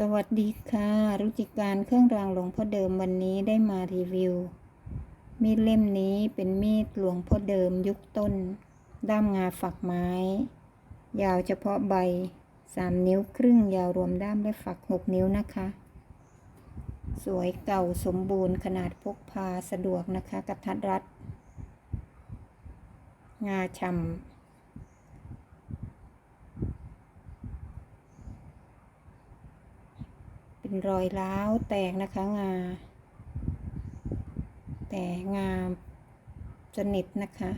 สวัสดีค่ะ รุจิการเครื่องรางหลวงพ่อเดิมวันนี้ได้มารีวิว มีดเล่มนี้เป็นมีดหลวงพ่อเดิมยุคต้น ด้ามงาฝักไม้ ยาวเฉพาะใบ 3 นิ้วครึ่งยาวรวมด้ามและฝัก 6 นิ้วนะคะ สวยเก่าสมบูรณ์ขนาดพกพาสะดวกนะคะกระทัดรัด งาฉ่ำ เป็นรอยร้าวแตกนะคะงา แต่งาสนิทนะคะ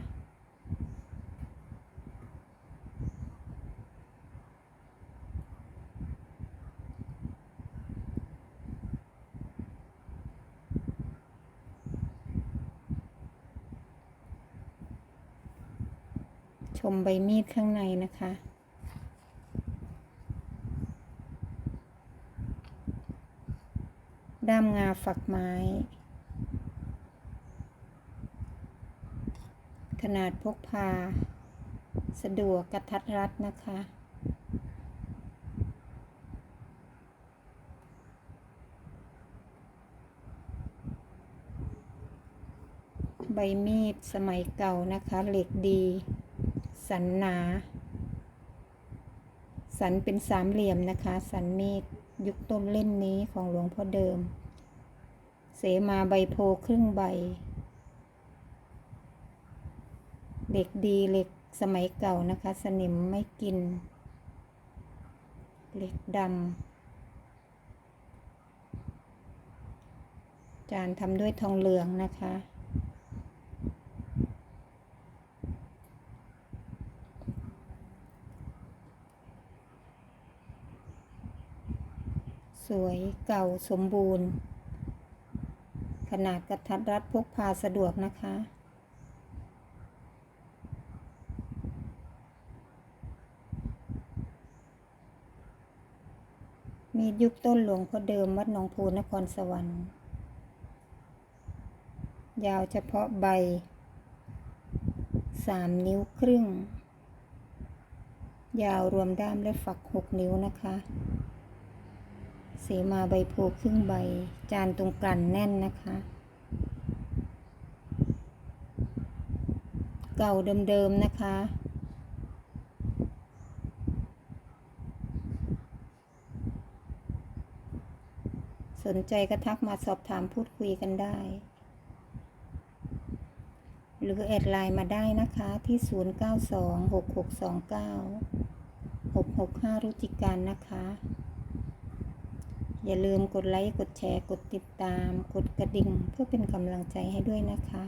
ชมใบมีดข้างในนะคะ ด้ามงาฝักไม้ ขนาดพกพา สะดวกกระทัดรัดนะคะ ใบมีดสมัยเก่านะคะ เหล็กดี สันหนา สันเป็นสามเหลี่ยมนะคะ สันมีด ยุคต้นเล่มนี้ของหลวงพ่อเดิม เสมาใบโพครึ่งใบเหล็กดีเหล็กสมัยเก่านะคะ สนิมไม่กิน เหล็กดำจานทำด้วยทองเหลืองนะคะ สวยเก่าสมบูรณ์ ขนาดกระทัดรัดพกพาสะดวกนะคะ มียุคต้นหลวงพ่อเดิมวัดหนองพูนครสวรรค์ ยาวเฉพาะใบสามนิ้วครึ่ง ยาวรวมด้ามและฝักหกนิ้วนะคะ เสมาใบโพครึ่งใบ จานตรงกลั่นแน่นนะคะ เก่าเดิมๆนะคะ สนใจก็ทักมาสอบถามพูดคุยกันได้ หรือแอดไลน์มาได้นะคะที่ 0926629665 รุจิการนะคะ อย่าลืมกดไลค์ กดแชร์ กดติดตาม กดกระดิ่ง เพื่อเป็นกำลังใจให้ด้วยนะคะ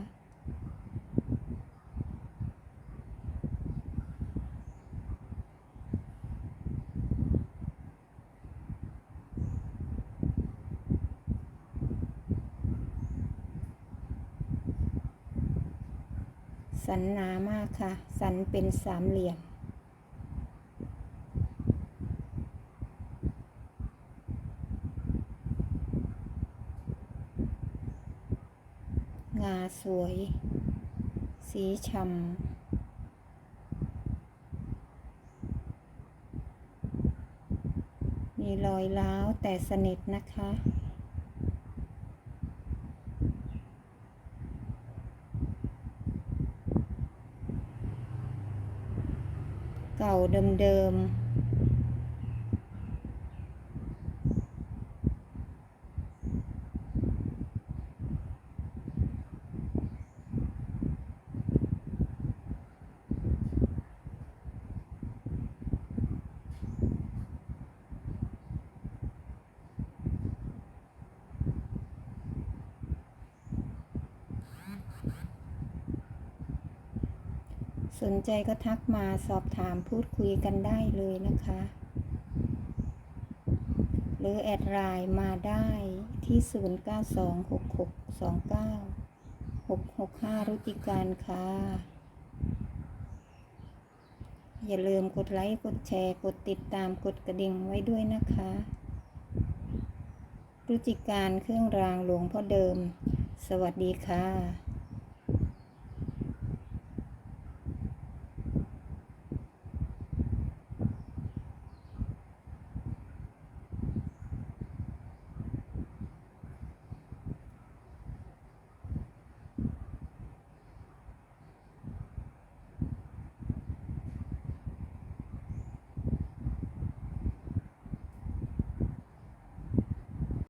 สันหนามากค่ะ สันเป็นสามเหลี่ยม งาสวย สีช่ำมีรอยร้าวแต่สนิทนะคะเก่าเดิมๆ สนใจก็ทักมาสอบถามพูดคุยกันได้เลยนะคะ หรือแอดไลน์มาได้ที่ 0926629665 รุจิการค่ะ อย่าลืมกดไลค์ กดแชร์ กดติดตามกดกระดิ่งไว้ด้วยนะคะ รุจิการเครื่องรางหลวงพ่อเดิม สวัสดีค่ะ